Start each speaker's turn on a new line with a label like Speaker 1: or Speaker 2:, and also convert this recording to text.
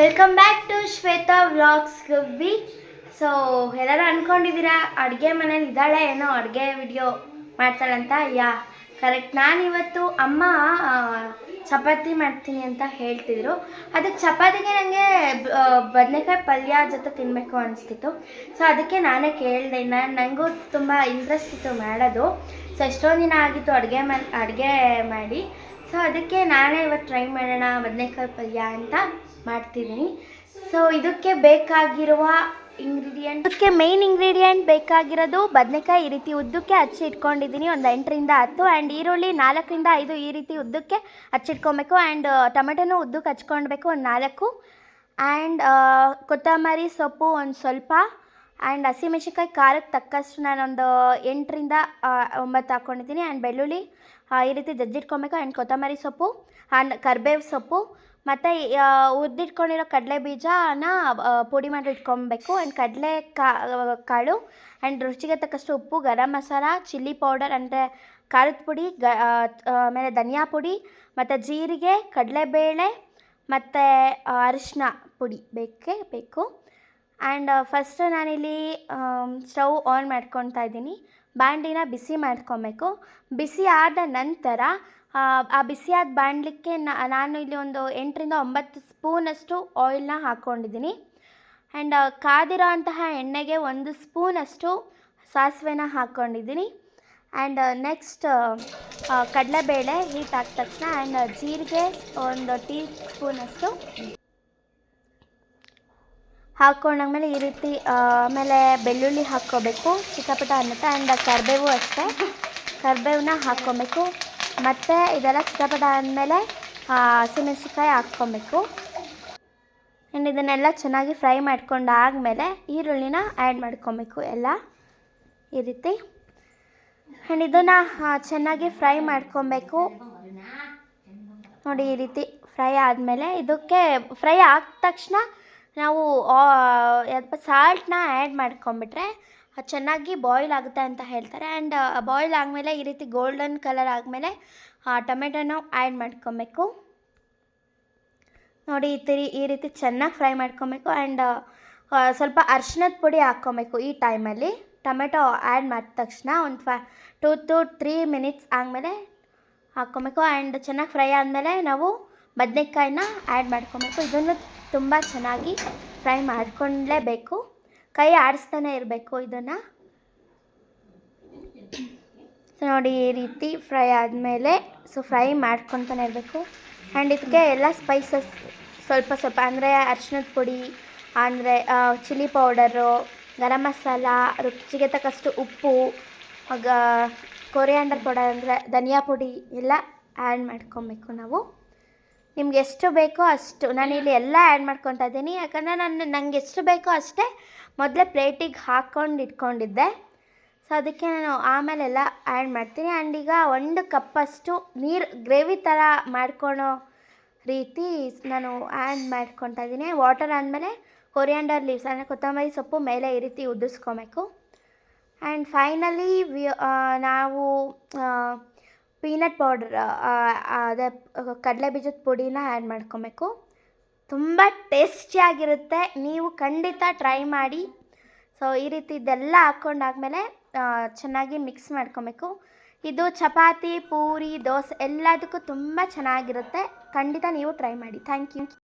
Speaker 1: Welcome back to Shweta vlogs ಗಬ್ಬಿ so ಎಲ್ಲರೂ ಅಂದ್ಕೊಂಡಿದ್ದೀರಾ ಅಡುಗೆ ಮನೇಲಿ ಇದ್ದಾಳೆ, ಏನೋ ಅಡುಗೆ ವಿಡಿಯೋ ಮಾಡ್ತಾಳಂತ? ಯಾ ಕರೆಕ್ಟ್ ನಾನಿವತ್ತು ಅಮ್ಮ ಚಪಾತಿ ಮಾಡ್ತೀನಿ ಅಂತ ಹೇಳ್ತಿದ್ರು. ಅದಕ್ಕೆ ಚಪಾತಿಗೆ ನನಗೆ ಬದನೆಕಾಯಿ ಪಲ್ಯ ಜೊತೆ ತಿನ್ನಬೇಕು ಅನಿಸ್ತಿತ್ತು. ಸೊ ಅದಕ್ಕೆ ನಾನೇ ಕೇಳಿದೆ ನಾನು ನನಗೂ ತುಂಬ ಇಂಟ್ರೆಸ್ಟ್ ಇತ್ತು ಮಾಡೋದು. ಸೊ ಎಷ್ಟೊಂದು ದಿನ ಆಗಿತ್ತು ಅಡುಗೆ ಮಾಡಿ ಅಡುಗೆ ಮಾಡಿ. ಸೊ ಅದಕ್ಕೆ ನಾನೇ ಇವತ್ತು ಟ್ರೈ ಮಾಡೋಣ, ಬದನೆಕಾಯಿ ಪಲ್ಯ ಅಂತ. ಮಾಡ್ತಿದ್ದೀನಿ. ಸೊ ಇದಕ್ಕೆ ಬೇಕಾಗಿರುವ ಇಂಗ್ರೀಡಿಯೆಂಟ್ ಇದಕ್ಕೆ ಮೇಯ್ನ್ ಇಂಗ್ರೀಡಿಯೆಂಟ್ ಬೇಕಾಗಿರೋದು ಬದನೆಕಾಯಿ ಈ ರೀತಿ ಉದ್ದಕ್ಕೆ ಹಚ್ಚಿ ಇಟ್ಕೊಂಡಿದ್ದೀನಿ. ಒಂದು ಎಂಟರಿಂದ ಹತ್ತು ಆ್ಯಂಡ್ ಈರುಳ್ಳಿ ನಾಲ್ಕರಿಂದ ಐದು ಈ ರೀತಿ ಉದ್ದಕ್ಕೆ ಹಚ್ಚಿಟ್ಕೊಬೇಕು ಆ್ಯಂಡ್ ಟೊಮೆಟೊನೂ ಉದ್ದಕ್ಕೆ ಹಚ್ಕೊಳ್ಬೇಕು ಒಂದು ನಾಲ್ಕು. ಆ್ಯಂಡ್ ಕೊತ್ತಂಬರಿ ಸೊಪ್ಪು ಒಂದು ಸ್ವಲ್ಪ. ಆ್ಯಂಡ್ ಹಸಿಮೆಣಸಿನ್ಕಾಯಿ ಖಾರಕ್ಕೆ ತಕ್ಕಷ್ಟು ನಾನೊಂದು ಎಂಟರಿಂದ ಒಂಬತ್ತು ಹಾಕ್ಕೊಂಡಿದ್ದೀನಿ ಆ್ಯಂಡ್ ಬೆಳ್ಳುಳ್ಳಿ ಈ ರೀತಿ ಜಜ್ಜಿಟ್ಕೊಬೇಕು. ಆ್ಯಂಡ್ ಕೊತ್ತಂಬರಿ ಸೊಪ್ಪು. ಆ್ಯಂಡ್ ಕರ್ಬೇವು ಸೊಪ್ಪು. ಮತ್ತು ಉದ್ದಿಟ್ಕೊಂಡಿರೋ ಕಡಲೆ ಬೀಜನ ಪುಡಿ ಮಾಡಿ ಇಟ್ಕೊಬೇಕು. ಆ್ಯಂಡ್ ಕಡಲೆ ಕಾಳು ಆ್ಯಂಡ್ ರುಚಿಗೆ ತಕ್ಕಷ್ಟು ಉಪ್ಪು, ಗರಂ ಮಸಾಲ, ಚಿಲ್ಲಿ ಪೌಡರ್ ಅಂದರೆ ಖಾರದ ಪುಡಿ, ಗ ಆಮೇಲೆ ಧನಿಯಾ ಪುಡಿ, ಮತ್ತು ಜೀರಿಗೆ, ಕಡಲೆಬೇಳೆ, ಮತ್ತು ಅರಿಶಿನ ಪುಡಿ ಬೇಕೇ, ಬೇಕು. ಆ್ಯಂಡ್ ಫಸ್ಟ್ ನಾನಿಲ್ಲಿ ಸ್ಟವ್ ಆನ್ ಮಾಡ್ಕೊತಾ ಇದ್ದೀನಿ. ಬಾಂಡಿನ ಬಿಸಿ ಮಾಡ್ಕೊಬೇಕು. ಬಿಸಿ ಆದ ನಂತರ ಆ, ಬಿಸಿಯಾದ ಬಾಣಲಿಕ್ಕೆ ನಾನು ಇಲ್ಲಿ ಒಂದು ಎಂಟರಿಂದ ಒಂಬತ್ತು ಸ್ಪೂನಷ್ಟು ಆಯಿಲ್ನ ಹಾಕ್ಕೊಂಡಿದ್ದೀನಿ ಆ್ಯಂಡ್ ಕಾದಿರೋ ಅಂತಹ ಎಣ್ಣೆಗೆ ಒಂದು ಸ್ಪೂನಷ್ಟು ಸಾಸಿವೆನ ಹಾಕ್ಕೊಂಡಿದ್ದೀನಿ ಆ್ಯಂಡ್ ನೆಕ್ಸ್ಟ್ ಕಡಲೆಬೇಳೆ ಹೀಟ್ ಆದ ತಕ್ಷಣ ಆ್ಯಂಡ್ ಜೀರಿಗೆ ಒಂದು ಟೀ ಸ್ಪೂನಷ್ಟು ಹಾಕ್ಕೊಂಡಾದ್ಮೇಲೆ ಈ ರೀತಿ ಆಮೇಲೆ ಬೆಳ್ಳುಳ್ಳಿ ಹಾಕ್ಕೋಬೇಕು. ಚಿಕ್ಕಪುಟ್ಟ ಅನ್ನತ್ತೆ ಆ್ಯಂಡ್ ಕರಿಬೇವು ಅಷ್ಟೇ. ಕರಿಬೇವನ್ನ ಹಾಕ್ಕೊಬೇಕು. ಮತ್ತು ಇದೆಲ್ಲ ಚಿಕ್ಕಪುಟ್ಟ ಆದಮೇಲೆ ಹಸಿಮೆಣಸಿನ್ಕಾಯಿ ಹಾಕ್ಕೊಬೇಕು. ಆ್ಯಂಡ್ ಇದನ್ನೆಲ್ಲ ಚೆನ್ನಾಗಿ ಫ್ರೈ ಮಾಡ್ಕೊಂಡಾದಮೇಲೆ ಈರುಳ್ಳಿನ ಆ್ಯಡ್ ಮಾಡ್ಕೊಬೇಕು ಎಲ್ಲ. ಈ ರೀತಿ. ಆ್ಯಂಡ್ ಇದನ್ನು ಚೆನ್ನಾಗಿ ಫ್ರೈ ಮಾಡ್ಕೊಬೇಕು. ನೋಡಿ ಈ ರೀತಿ ಫ್ರೈ ಆದಮೇಲೆ ಇದಕ್ಕೆ, ಫ್ರೈ ಆದ ತಕ್ಷಣ ನಾವು ಯಾವ್ದಪ್ಪ ಸಾಲ್ಟ್ನ ಆ್ಯಡ್ ಮಾಡ್ಕೊಂಬಿಟ್ರೆ ಅದು ಚೆನ್ನಾಗಿ ಬಾಯ್ಲ್ ಆಗುತ್ತೆ ಅಂತ ಹೇಳ್ತಾರೆ. ಆ್ಯಂಡ್ ಬಾಯ್ಲ್ ಆದಮೇಲೆ ಈ ರೀತಿ ಗೋಲ್ಡನ್ ಕಲರ್ ಆದಮೇಲೆ ಟೊಮೆಟೊನ ಆ್ಯಡ್ ಮಾಡ್ಕೊಬೇಕು. ನೋಡಿ, ಈ ತಿರಿ, ಈ ರೀತಿ ಚೆನ್ನಾಗಿ ಫ್ರೈ ಮಾಡ್ಕೊಬೇಕು. ಆ್ಯಂಡ್ ಸ್ವಲ್ಪ ಅರ್ಶಿನದ ಪುಡಿ ಹಾಕ್ಕೊಬೇಕು ಈ ಟೈಮಲ್ಲಿ ಟೊಮೆಟೊ ಆ್ಯಡ್ ಮಾಡಿದ ತಕ್ಷಣ ಒಂದು five to two three minutes ಆದಮೇಲೆ ಹಾಕ್ಕೊಬೇಕು ಆ್ಯಂಡ್ ಚೆನ್ನಾಗಿ ಫ್ರೈ ಆದಮೇಲೆ ನಾವು ಬದನೆಕಾಯಿನ ಆ್ಯಡ್ ಮಾಡ್ಕೊಬೇಕು. ಇದನ್ನು ತುಂಬ ಚೆನ್ನಾಗಿ ಫ್ರೈ ಮಾಡ್ಕೊಳ್ಳೇಬೇಕು ಕೈ ಆಡಿಸ್ತಾನೆ ಇರಬೇಕು ಇದನ್ನು. ಸೊ ನೋಡಿ ಈ ರೀತಿ ಫ್ರೈ ಆದಮೇಲೆ ಸೊ ಫ್ರೈ ಮಾಡ್ಕೊತಾನೆ ಇರಬೇಕು. ಆ್ಯಂಡ್ ಇದಕ್ಕೆ ಎಲ್ಲ ಸ್ಪೈಸಸ್ ಸ್ವಲ್ಪ ಸ್ವಲ್ಪ, ಅಂದರೆ ಅರಿಶಿನದ ಪುಡಿ, ಅಂದರೆ ಚಿಲ್ಲಿ ಪೌಡರು ಗರಂ ಮಸಾಲ, ರುಚಿಗೆ ತಕ್ಕಷ್ಟು ಉಪ್ಪು ಕೊರಿಯಾಂಡರ್ ಪೌಡರ್ ಅಂದರೆ ಧನಿಯಾ ಪುಡಿ ಎಲ್ಲ ಆ್ಯಡ್ ಮಾಡ್ಕೊಬೇಕು ನಾವು. ನಿಮ್ಗೆ ಎಷ್ಟು ಬೇಕೋ ಅಷ್ಟು. ನಾನು ಇಲ್ಲಿ ಎಲ್ಲ ಆ್ಯಡ್ ಮಾಡ್ಕೊತಾ ಇದ್ದೀನಿ. ಯಾಕಂದರೆ ನಾನು, ನಂಗೆ ಎಷ್ಟು ಬೇಕೋ ಅಷ್ಟೇ ಮೊದಲೇ ಪ್ಲೇಟಿಗೆ ಹಾಕ್ಕೊಂಡು ಇಟ್ಕೊಂಡಿದ್ದೆ. ಸೊ ಅದಕ್ಕೆ ನಾನು ಆಮೇಲೆಲ್ಲ ಆ್ಯಡ್ ಮಾಡ್ತೀನಿ. ಆ್ಯಂಡ್ ಈಗ ಒಂದು ಕಪ್ಪಷ್ಟು ನೀರು ಗ್ರೇವಿ ಥರ ಮಾಡ್ಕೊಳ್ಳೋ ರೀತಿ ನಾನು ಆ್ಯಡ್ ಮಾಡ್ಕೊತಾ ಇದ್ದೀನಿ. ವಾಟರ್ ಆದಮೇಲೆ ಕೊರಿಯಾಂಡರ್ ಲೀವ್ಸ್ ಅಂದರೆ ಕೊತ್ತಂಬರಿ ಸೊಪ್ಪು ಮೇಲೆ ಈ ರೀತಿ ಉದುರಿಸ್ಕೊಬೇಕು ಆ್ಯಂಡ್ ಫೈನಲಿ ವಿ ನಾವು ಪೀನಟ್ ಪೌಡರ್ ಅದೇ ಕಡಲೆ ಬೀಜದ ಪುಡಿನ ಆ್ಯಡ್ ಮಾಡ್ಕೊಬೇಕು. ತುಂಬ ಟೇಸ್ಟಿಯಾಗಿರುತ್ತೆ ನೀವು ಖಂಡಿತ ಟ್ರೈ ಮಾಡಿ. ಸೊ ಈ ರೀತಿ ಇದೆಲ್ಲ ಹಾಕ್ಕೊಂಡಾದ್ಮೇಲೆ ಚೆನ್ನಾಗಿ ಮಿಕ್ಸ್ ಮಾಡ್ಕೊಬೇಕು. ಇದು ಚಪಾತಿ, ಪೂರಿ, ದೋಸೆ ಎಲ್ಲದಕ್ಕೂ ತುಂಬ ಚೆನ್ನಾಗಿರುತ್ತೆ. ಖಂಡಿತ ನೀವು ಟ್ರೈ ಮಾಡಿ. Thank you